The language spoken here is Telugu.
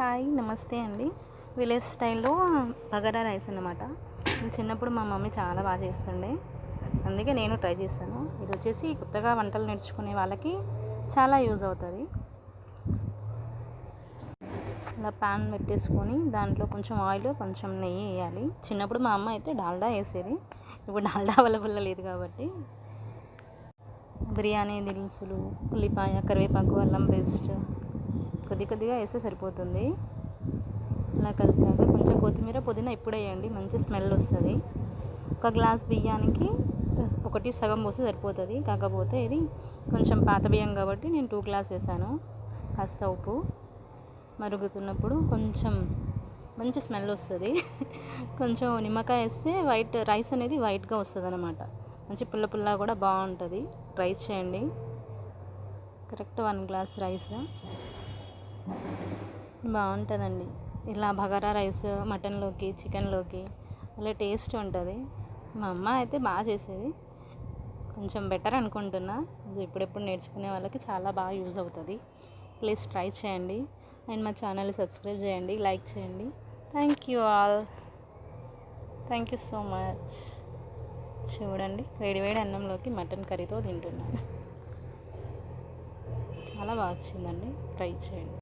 హాయ్ నమస్తే అండి. విలేజ్ స్టైల్లో బగారా రైస్ అన్నమాట. చిన్నప్పుడు మా మమ్మీ చాలా బాగా చేస్తుండే. అందుకే నేను ట్రై చేశాను. ఇది వచ్చేసి కొత్తగా వంటలు నేర్చుకునే వాళ్ళకి చాలా యూజ్ అవుతుంది. ఇలా ప్యాన్ పెట్టేసుకొని దాంట్లో కొంచెం ఆయిల్ కొంచెం నెయ్యి వేయాలి. చిన్నప్పుడు మా అమ్మ అయితే డాల్డా వేసేది. ఇప్పుడు డాల్డా అవైలబుల్ లేదు కాబట్టి. బిర్యానీ దినుసులు ఉల్లిపాయ కరివేపాకు అల్లం పేస్ట్ కొద్ది కొద్దిగా వేస్తే సరిపోతుంది. అలా కలిపాక కొంచెం కొత్తిమీర పుదీనా ఇప్పుడు వేయండి. మంచి స్మెల్ వస్తుంది. ఒక గ్లాస్ బియ్యానికి ఒకటి సగం పోస్తే సరిపోతుంది. కాకపోతే ఇది కొంచెం పాత బియ్యం కాబట్టి నేను టూ గ్లాస్ వేసాను. కాస్త ఉప్పు మరుగుతున్నప్పుడు కొంచెం మంచి స్మెల్ వస్తుంది. కొంచెం నిమ్మకాయ వేస్తే వైట్ రైస్ అనేది వైట్గా వస్తుంది అనమాట మంచి పుల్ల పుల్ల కూడా బాగుంటుంది. ట్రై చేయండి. Correct one glass rice. బాగుంటుందండి. ఇలా బగారా రైస్ మటన్లోకి చికెన్లోకి అలా టేస్ట్ ఉంటుంది. మా అమ్మ అయితే బాగా చేసేది. కొంచెం బెటర్ అనుకుంటున్నా. ఇప్పుడెప్పుడు నేర్చుకునే వాళ్ళకి చాలా బాగా యూజ్ అవుతుంది. ప్లీజ్ ట్రై చేయండి. అండ్ మా ఛానల్ని సబ్స్క్రైబ్ చేయండి లైక్ చేయండి. Thank you all. Thank you so much. చూడండి వేడి వేడి అన్నంలోకి మటన్ కర్రీతో తింటున్నాను చాలా బాగా వచ్చిందండి. ట్రై చేయండి.